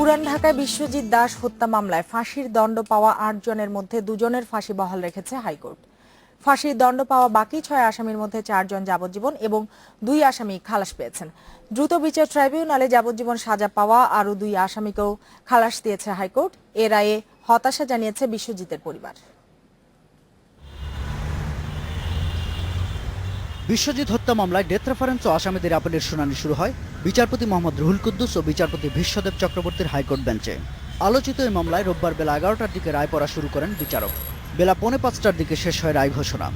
পুরান ঢাকায় বিশ্বজিৎ দাস হত্যা মামলায় ফাঁসির দণ্ড পাওয়া আট জনের মধ্যে দুজনের ফাঁসি বহাল রেখেছে হাইকোর্ট। ফাঁসির দণ্ড পাওয়া বাকি ছয় আসামির মধ্যে চারজন যাবজ্জীবন এবং দুই আসামি খালাস পেয়েছেন। দ্রুত বিচার ট্রাইব্যুনালে যাবজ্জীবন সাজা পাওয়া আরও দুই আসামিকেও খালাস দিয়েছে হাইকোর্ট। এ রায়ে হতাশা জানিয়েছে বিশ্বজিতের পরিবার। বিশ্বজিৎ হত্যা মামলায় ডেথ রেফারেন্স ও আসামিদের আপিলের শুনানি শুরু হয়। বিচারপতি মোহাম্মদ রুহুল কুদ্দুস ও বিচারপতি বিশ্বদেব চক্রবর্তীর হাইকোর্ট বেঞ্চে। আলোচিত এই মামলায় রোববার বেলা এগারোটার দিকে রায় পড়া শুরু করেন বিচারক। বেলা পৌনে পাঁচটার দিকে শেষ হয় রায় ঘোষণা।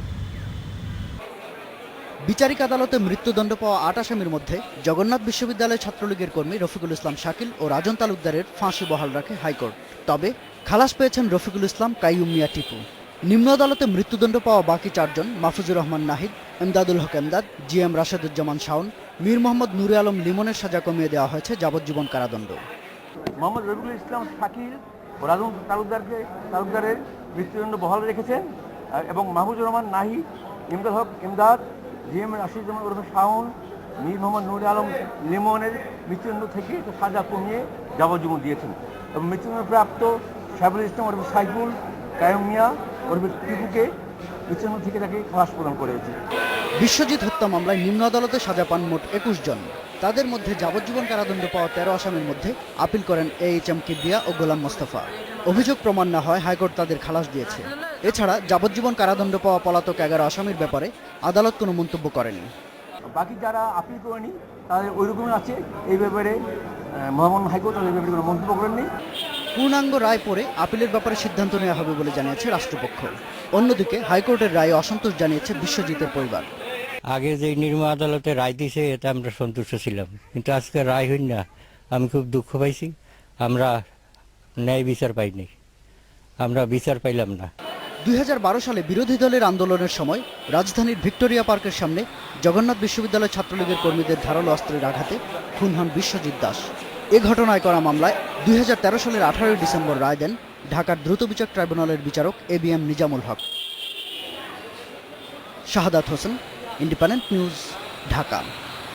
বিচারিক আদালতে মৃত্যুদণ্ড পাওয়া আট আসামির মধ্যে জগন্নাথ বিশ্ববিদ্যালয় ছাত্রলীগের কর্মী রফিকুল ইসলাম শাকিল ও রাজন তালুকদারের ফাঁসি বহাল রাখে হাইকোর্ট। তবে খালাস পেয়েছেন রফিকুল ইসলাম, কাইয়ুম মিয়া টিপু। নিম্ন আদালতে মৃত্যুদণ্ড পাওয়া বাকি চারজন মাহফুজুর রহমান নাহিদ, এমদাদুল হক এমদাদ, জি এম রাশেদুজ্জামান শাওন, মীর মোহাম্মদ নুরে আলম লিমনের সাজা কমিয়ে দেওয়া হয়েছে যাবজ্জীবন কারাদণ্ড। মোহাম্মদ রবিউল ইসলাম শাকিল ও রাজন তালুকদারকে তালুকদারের মৃত্যুদণ্ড বহাল রেখেছেন এবং মাহমুদুর রহমান নাহি ইমদাদ হক ইমদাদ জি এম রাশিদুজ্জামান ওরফে শাওন, মীর মোহাম্মদ নুর আলম লিমনের মৃত্যুদণ্ড থেকে সাজা কমিয়ে যাবজ্জীবন দিয়েছেন। এবং মৃত্যুদণ্ড প্রাপ্ত সাইবুল ইসলাম ওরফে সাইফুল প্রদান করেছে। বিশ্বজিৎ হত্যা মামলায় নিম্ন আদালতে সাজা পান মোট একুশ জন। তাদের মধ্যে যাবজ্জীবন কারাদণ্ড পাওয়া তেরো আসামির মধ্যে আপিল করেন এ এইচ এম কিবরিয়া ও গোলাম মোস্তফা। অভিযোগ প্রমাণ না হয় হাইকোর্ট তাদের খালাস দিয়েছে। এছাড়া যাবজ্জীবন কারাদণ্ড পাওয়া পলাতক এগারো আসামির ব্যাপারে আদালত কোনো মন্তব্য করেনি। বাকি যারা আপিল করেনি তাদের ওই রকমই আছে। এই ব্যাপারে আহ, মহামান্য হাইকোর্ট তাদের ব্যাপারে কোনো মন্তব্য করেননি। পূর্ণাঙ্গ রায় পরে আপিলের ব্যাপারে সিদ্ধান্ত নেওয়া হবে বলে জানিয়েছে রাষ্ট্রপক্ষ। অন্যদিকে হাইকোর্টের রায়ে অসন্তোষ জানিয়েছে বিশ্বজিতের পরিবার। আগে যে নির্মা আদালতে রায় দিছে এতে আমরা সন্তুষ্ট ছিলাম। কিন্তু আজকে রায় হইন না। আমি খুব দুঃখ পাইছি। আমরা ন্যায় বিচার পাইনি। আমরা বিচার পাইলাম না। দুই হাজার বারো সালে বিরোধী দলের আন্দোলনের সময় রাজধানীর ভিক্টোরিয়া পার্কের সামনে জগন্নাথ বিশ্ববিদ্যালয় ছাত্রলীগের কর্মীদের ধারালো অস্ত্রের আঘাতে খুন হন বিশ্বজিৎ দাস। এ ঘটনায় করা মামলায় দুই হাজার তেরো সালের আঠারোই ডিসেম্বর রায় দেন ঢাকার দ্রুত বিচার ট্রাইব্যুনালের বিচারক A B M Nizamul Haque. Shahadat Hossain, Independent News, Dhaka.